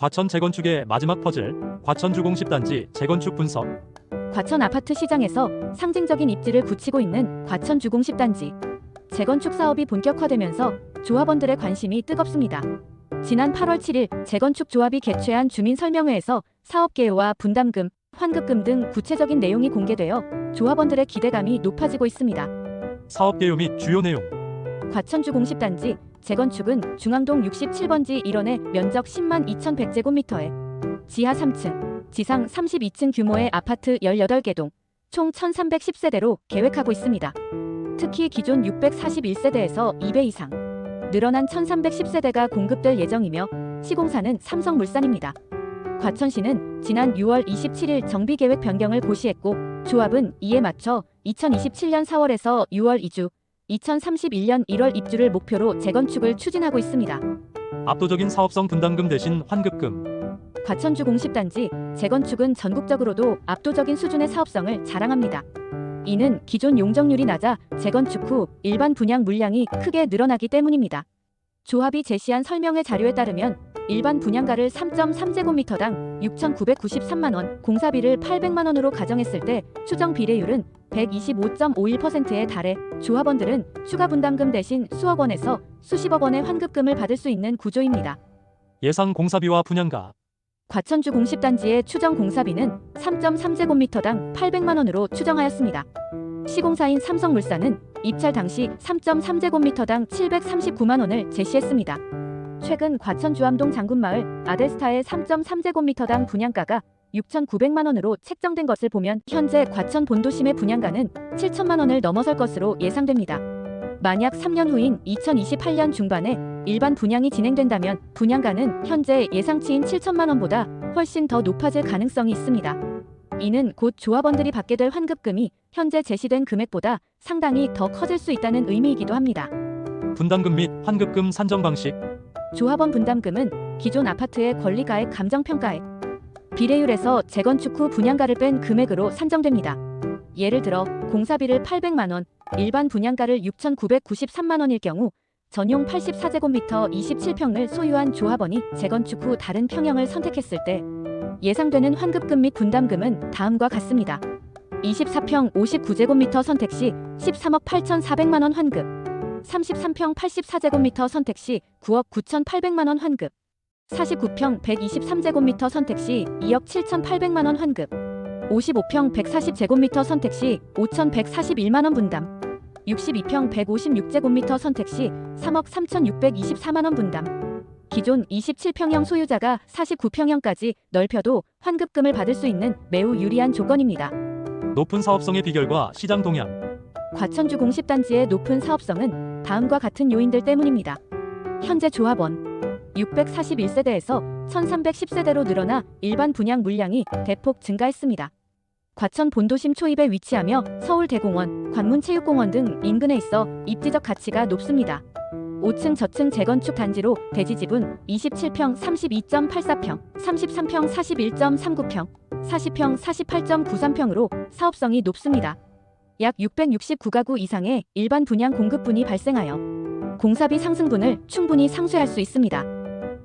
과천 재건축의 마지막 퍼즐, 과천 주공십단지 재건축 분석. 과천 아파트 시장에서 상징적인 입지를 굳히고 있는 과천 주공십단지. 재건축 사업이 본격화되면서 조합원들의 관심이 뜨겁습니다. 지난 8월 7일 재건축 조합이 개최한 주민 설명회에서 사업 개요와 분담금, 환급금 등 구체적인 내용이 공개되어 조합원들의 기대감이 높아지고 있습니다. 사업 개요 및 주요 내용. 과천주 공십단지 재건축은 중앙동 67번지 1원의 면적 10만 2,100제곱미터에 지하 3층, 지상 32층 규모의 아파트 18개 동, 총 1,310세대로 계획하고 있습니다. 특히 기존 641세대에서 2배 이상, 늘어난 1,310세대가 공급될 예정이며 시공사는 삼성물산입니다. 과천시는 지난 6월 27일 정비계획 변경을 고시했고 조합은 이에 맞춰 2027년 4월에서 6월 이주, 2031년 1월 입주를 목표로 재건축을 추진하고 있습니다. 압도적인 사업성 분담금 대신 환급금. 과천주 공십단지 재건축은 전국적으로도 압도적인 수준의 사업성을 자랑합니다. 이는 기존 용적률이 낮아 재건축 후 일반 분양 물량이 크게 늘어나기 때문입니다. 조합이 제시한 설명회 자료에 따르면 일반 분양가를 3.3제곱미터당 6,993만 원, 공사비를 800만 원으로 가정했을 때 추정 비례율은 125.51%에 달해 조합원들은 추가 분담금 대신 수억 원에서 수십억 원의 환급금을 받을 수 있는 구조입니다. 예상 공사비와 분양가. 과천주 공십단지의 추정 공사비는 3.3제곱미터당 800만 원으로 추정하였습니다. 시공사인 삼성물산은 입찰 당시 3.3제곱미터당 739만 원을 제시했습니다. 최근 과천 주암동 장군마을 아데스타의 3.3제곱미터당 분양가가 6,900만 원으로 책정된 것을 보면 현재 과천 본도심의 분양가는 7천만 원을 넘어설 것으로 예상됩니다. 만약 3년 후인 2028년 중반에 일반 분양이 진행된다면 분양가는 현재 예상치인 7천만 원보다 훨씬 더 높아질 가능성이 있습니다. 이는 곧 조합원들이 받게 될 환급금이 현재 제시된 금액보다 상당히 더 커질 수 있다는 의미이기도 합니다. 분담금 및 환급금 산정 방식. 조합원 분담금은 기존 아파트의 권리가액 감정평가액 비례율에서 재건축 후 분양가를 뺀 금액으로 산정됩니다. 예를 들어 공사비를 800만 원, 일반 분양가를 6,993만 원일 경우 전용 84제곱미터 27평을 소유한 조합원이 재건축 후 다른 평형을 선택했을 때 예상되는 환급금 및 분담금은 다음과 같습니다. 24평 59제곱미터 선택 시 13억 8,400만 원 환급, 33평 84제곱미터 선택 시 9억 9,800만 원 환급, 49평 123제곱미터 선택 시 2억 7,800만 원 환급, 55평 140제곱미터 선택 시 5,141만 원 분담, 62평 156제곱미터 선택 시 3억 3,624만 원 분담. 기존 27평형 소유자가 49평형까지 넓혀도 환급금을 받을 수 있는 매우 유리한 조건입니다. 높은 사업성의 비결과 시장 동향. 과천주 공십단지의 높은 사업성은 다음과 같은 요인들 때문입니다. 현재 조합원 641세대에서 1310세대로 늘어나 일반 분양 물량이 대폭 증가했습니다. 과천 본도심 초입에 위치하며 서울대공원, 관문체육공원 등 인근에 있어 입지적 가치가 높습니다. 5층 저층 재건축 단지로 대지집은 27평 32.84평, 33평 41.39평, 40평 48.93평으로 사업성이 높습니다. 약 669가구 이상의 일반 분양 공급분이 발생하여 공사비 상승분을 충분히 상쇄할 수 있습니다.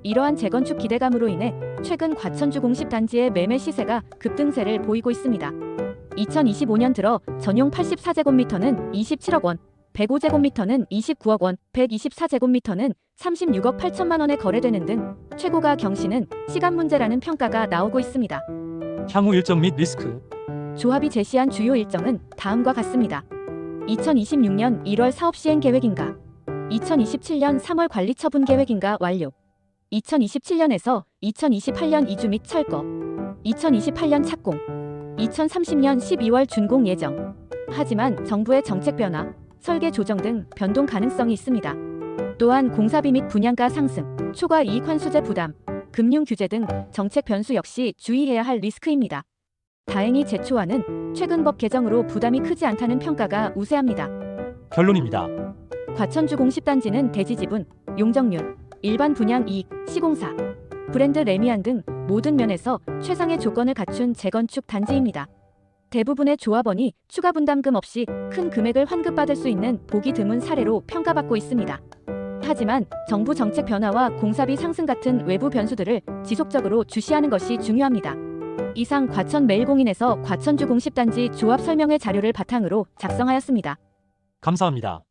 이러한 재건축 기대감으로 인해 최근 과천주 공십 단지의 매매 시세가 급등세를 보이고 있습니다. 2025년 들어 전용 84제곱미터는 27억 원, 105제곱미터는 29억 원, 124제곱미터는 36억 8천만 원에 거래되는 등 최고가 경신은 시간 문제라는 평가가 나오고 있습니다. 향후 일정 및 리스크. 조합이 제시한 주요 일정은 다음과 같습니다. 2026년 1월 사업 시행 계획인가, 2027년 3월 관리 처분 계획인가 완료, 2027년에서 2028년 이주 및 철거, 2028년 착공, 2030년 12월 준공 예정. 하지만 정부의 정책 변화, 설계 조정 등 변동 가능성이 있습니다. 또한 공사비 및 분양가 상승, 초과 이익 환수제 부담, 금융 규제 등 정책 변수 역시 주의해야 할 리스크입니다. 다행히 제초안은 최근 법 개정으로 부담이 크지 않다는 평가가 우세합니다. 결론입니다. 과천주 공십단지는 대지 지분, 용적률, 일반 분양 이익, 시공사, 브랜드 레미안 등 모든 면에서 최상의 조건을 갖춘 재건축 단지입니다. 대부분의 조합원이 추가 분담금 없이 큰 금액을 환급받을 수 있는 보기 드문 사례로 평가받고 있습니다. 하지만 정부 정책 변화와 공사비 상승 같은 외부 변수들을 지속적으로 주시하는 것이 중요합니다. 이상 과천 매일공인에서 과천주 공십단지 조합 설명회 자료를 바탕으로 작성하였습니다. 감사합니다.